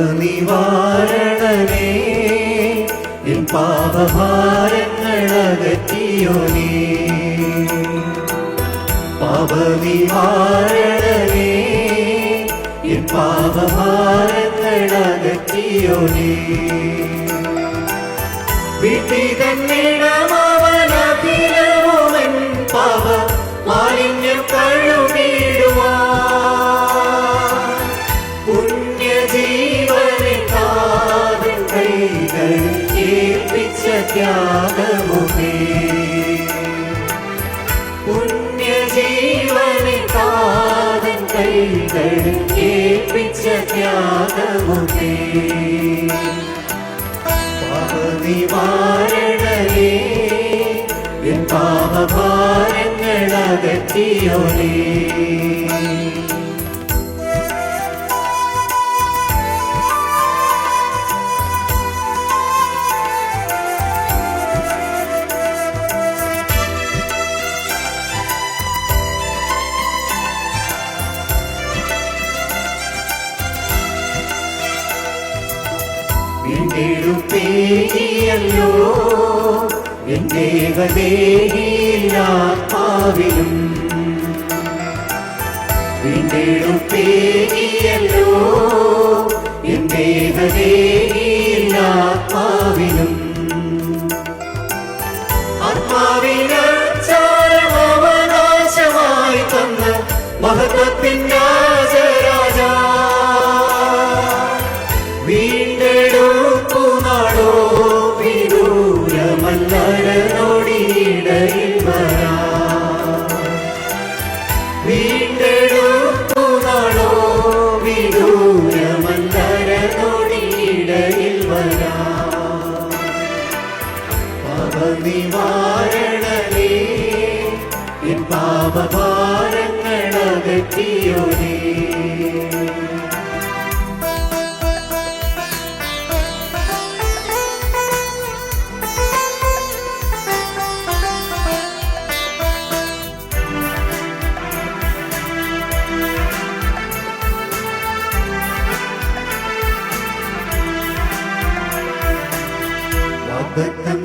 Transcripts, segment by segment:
പാപനിവാരണനേ N അകറ്റിയോനേ പാപനിവാരണനേ N പാപഭാരങ്ങൾ അകറ്റിയോനേ വിധിതന്നിടമവനഭിരവുമൻ പാപ മാലിന്യം കഴുകിടുവാൻ കൈകൾ ഏൽപ്പിച്ച ത്യാഗമുഖേ പാപനിവാരണനേ എൻ പാപഭാരങ്ങൾ അകറ്റിയോനേ എന്റെ എന്റെ ആത്മാവിലും എന്റെ എന്റെ ആത്മാവിലും ആത്മാവിനവകാശമായി തന്ന മഹത്വത്തിൻ പാപനിവാരണനേ എൻ പാപഭാരങ്ങൾ അകറ്റിയോനേ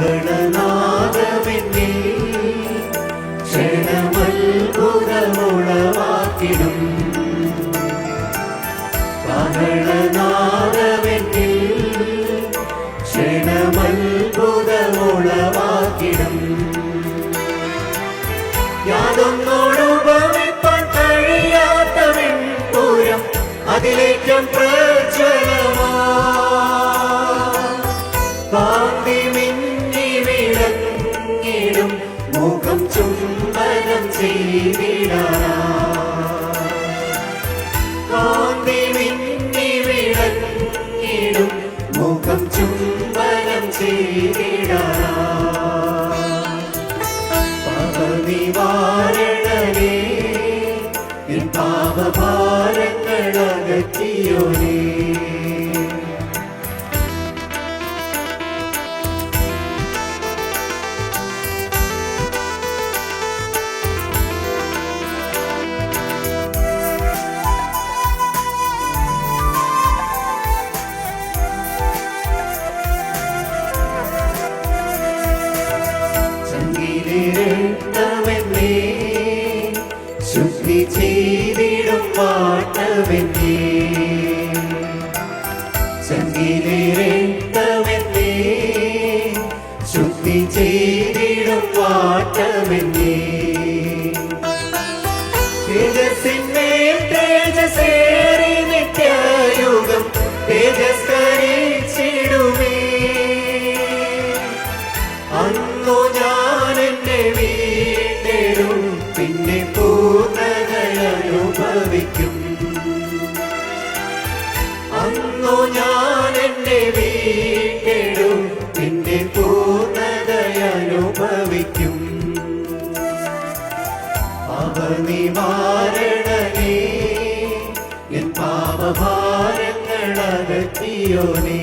गणना മുഖം ചുംബനം ചെയ്തിടാ. മുഖം ചുംബനം ചെയ്തിടാ. പാപനിവാരണനേ ശുദ്ധി ചെയ്തിടും വാട്ടവെന്നേ ചങ്കിലെ രക്തമെന്നേ. ശുദ്ധി ചെയ്തിടും വാട്ടമെന്നേ. അന്നു ഞാൻ എന്നെ വീട്ടിടും നിന്റെ പൂർണതയനുഭവിക്കും പാപനിവാരണനേ എൻ പാപഭാരങ്ങൾ അകറ്റിയോനേ.